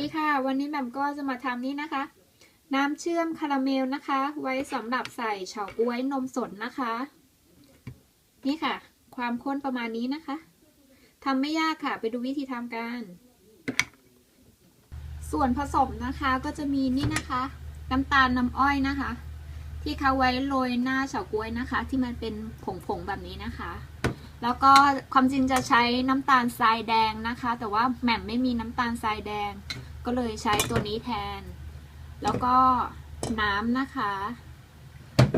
ดีค่ะ วันนี้แหม่มก็จะมาทำนี้นะคะ น้ำเชื่อมคาราเมลนะคะ ไว้สำหรับใส่เฉาก๊วยนมสดนะคะ นี่ค่ะ ความข้นประมาณนี้นะคะทำไม่ยากค่ะ ไปดูวิธีทำกัน ส่วนผสมนะคะก็จะมีนี่นะคะ น้ำตาลน้ำอ้อยนะคะ ที่เขาไว้โรยหน้าเฉาก๊วยนะคะ ที่มันเป็นผงๆแบบนี้นะคะ แล้วก็ความจริงจะใช้น้ำตาลทรายแดงนะคะ แต่ว่าแหม่มไม่มีน้ำตาลทรายแดง ก็เลยใช้ตัวนี้แทน แล้วก็น้ำนะคะ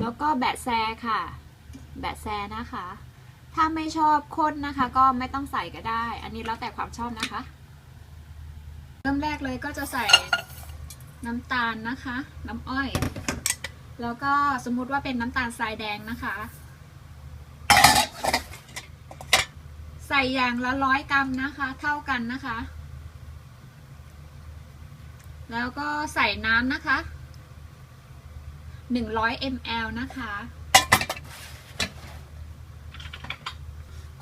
แล้วก็แบะแซค่ะ แบะแซนะคะ ถ้าไม่ชอบข้นนะคะ ก็ไม่ต้องใส่ก็ได้ อันนี้แล้วแต่ความชอบนะคะ เริ่มแรกเลยก็จะใส่น้ำตาลนะคะ น้ำอ้อย แล้วก็สมมุติว่าเป็นน้ำตาลทรายแดงนะคะ ใส่อย่างละร้อยกรัมนะคะ เท่ากันนะคะ แล้วก็ใส่น้ำนะคะหนึ่งร้อยมลนะคะ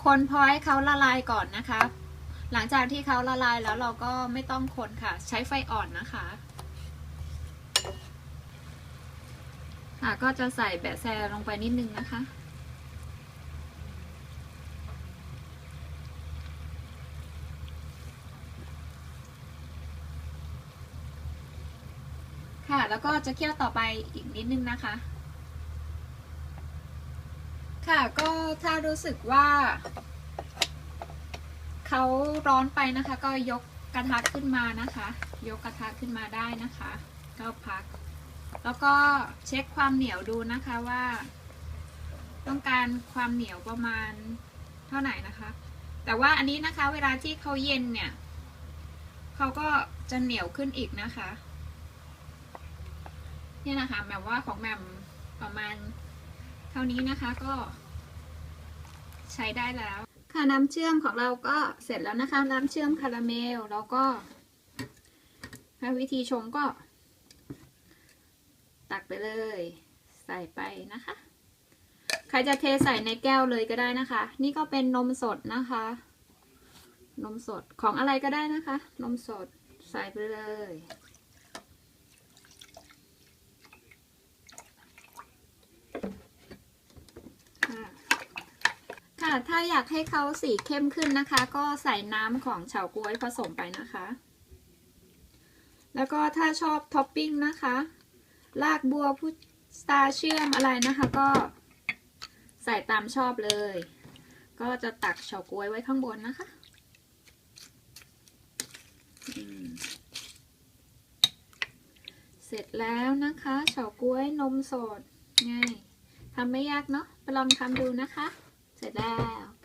คนพอให้เขาละลายก่อนนะคะ หลังจากที่เขาละลายแล้วเราก็ไม่ต้องคนค่ะ ใช้ไฟอ่อนนะคะค่ะก็จะใส่แบะแซลงไปนิดนึงนะคะ ค่ะ แล้วก็จะเคี่ยวต่อไปอีกนิดนึงนะคะ ค่ะก็ถ้ารู้สึกว่าเขาร้อนไปนะคะ ก็ยกกระทะขึ้นมานะคะ ยกกระทะขึ้นมาได้นะคะก็พัก แล้วก็เช็คความเหนียวดูนะคะว่า ต้องการความเหนียวประมาณเท่าไหร่นะคะ แต่ว่าอันนี้นะคะเวลาที่เขาเย็นเนี่ยเขาก็จะเหนียวขึ้นอีกนะคะ เนี่ยนะคะแบบว่าของแมมประมาณเท่านี้นะคะก็ ใช้ได้แล้ว ค่ะน้ำเชื่อมของเราก็เสร็จแล้วนะคะ น้ำเชื่อมคาราเมลแล้วก็วิธีชงก็ ตักไปเลย ใส่ไปนะคะ ใครจะเทใส่ในแก้วเลยก็ได้นะคะ นี่ก็เป็นนมสดนะคะ นมสดของอะไรก็ได้นะคะ นมสดใส่ไปเลย ค่ะค่ะ ถ้าอยากให้เขาสีเข้มขึ้นนะคะ ก็ใส่น้ำของเฉาก๊วยผสมไปนะคะ แล้วก็ถ้าชอบท็อปปิ้งนะคะ รากบัวพุสตาเชื่อมอะไรนะคะ ก็ใส่ตามชอบเลย ก็จะตักเฉาก๊วยไว้ข้างบนนะคะเสร็จแล้วนะคะเฉาก๊วยนมสดง่ายทำไม่ยากเนาะไปลองทำดูนะคะ เสร็จแล้ว